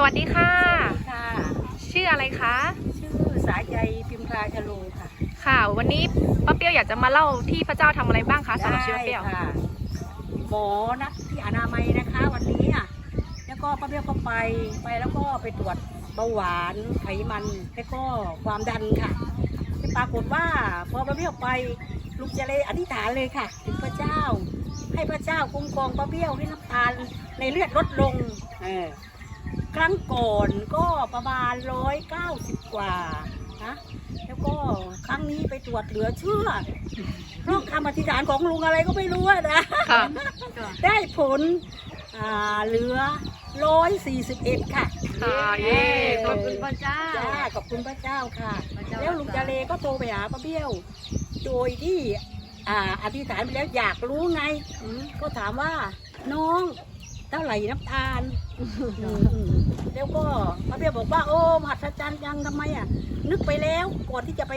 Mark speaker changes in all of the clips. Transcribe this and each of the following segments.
Speaker 1: สวัสดีค่ะ
Speaker 2: ค่ะ
Speaker 1: ชื่ออะไรคะ
Speaker 2: ชื่อสายใจพิมพราชโลค่ะ
Speaker 1: ค่ะ วันนี้ป้าเปรี้ยวอยากจะมาเล่าที่พระเจ้าทำอะไรบ้างคะสำหรับชีวิตป้าเปรี้ยว
Speaker 2: ได้ค่ะหมอนะที่อนามัยนะคะ วันนี้อะแล้วก็ป้าเบี้ยวก็ไปไปแล้วก็ไปตรวจเบาหวานไขมันแล้วก็ความดันค่ะปรากฏว่าพอป้าเบี้ยวไปลูกเจเลอธิษฐานเลยค่ะ ถึงพระเจ้า ให้พระเจ้าคุ้มครองป้าเบี้ยวให้น้ำตาลในเลือดลดลงเออ ครั้งก่อนก็ประมาณร้อยเก้าสิบกว่านะแล้วก็ครั้งนี้ไปตรวจเหลือเชื่อเพราะคำอธิษฐานของลุงอะไรก็ไม่รู้อะนะ
Speaker 1: ค่ะ
Speaker 2: ได้ผลอ่าเหลือร้อยสี่สิบเอ็ดค่ะ
Speaker 1: ค่ะเย้
Speaker 2: ขอบคุณพระเจ้า จ้าขอบคุณพระเจ้าค่ะแล้วลุงจาเลก็โทรไปหาป้าเบี้ยว โดยที่อ่าอธิษฐานไปแล้วอยากรู้ไงก็ถามว่าน้อง เท่าไหร่น้ำตาลอืมแล้วก็ป้าเบี้ยวบอกว่า โอ้มหัศจรรย์ยังทำไมอะ นึกไปแล้วก่อนที่จะไป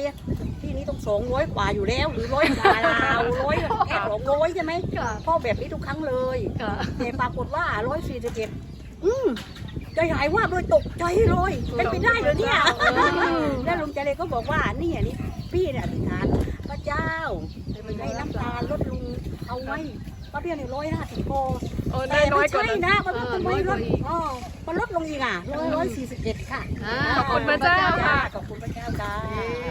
Speaker 2: ที่นี้ต้องสองร้อยกว่าอยู่แล้ว หรือร้อยกว่าลาวร้อยแค่สองร้อยใช่ไหม
Speaker 1: ค่ะ
Speaker 2: พ่อแบบนี้ทุกครั้งเลย
Speaker 1: ค่ะ
Speaker 2: แต่ปรากฏว่าร้อยสี่สิบเอ็ดอืมใจหายว่าบโดยตกใจเลยเป็นไปได้เหรอเนี่ยแล้วลุงเจเลก็บอกว่านี่อันนี้พี่เนี่ยอธิษฐานพระเจ้าให้น้ำตาลลดลุง เอาไว้ป้าเบี้ยเนี่ยร้อยห้าสิบพอ
Speaker 1: โอ้
Speaker 2: แต่
Speaker 1: ได้น้อย
Speaker 2: ไม่
Speaker 1: กว่า
Speaker 2: ใช่
Speaker 1: นั้น
Speaker 2: นะมันทำไมลดอ๋อมันลดลงอีกอะร้อยร้อยสี่สิบเอ็ดค่ะ
Speaker 1: ขอบคุณพระเจ้าค่ะ
Speaker 2: ขอบคุณพระเจ้าค่ะ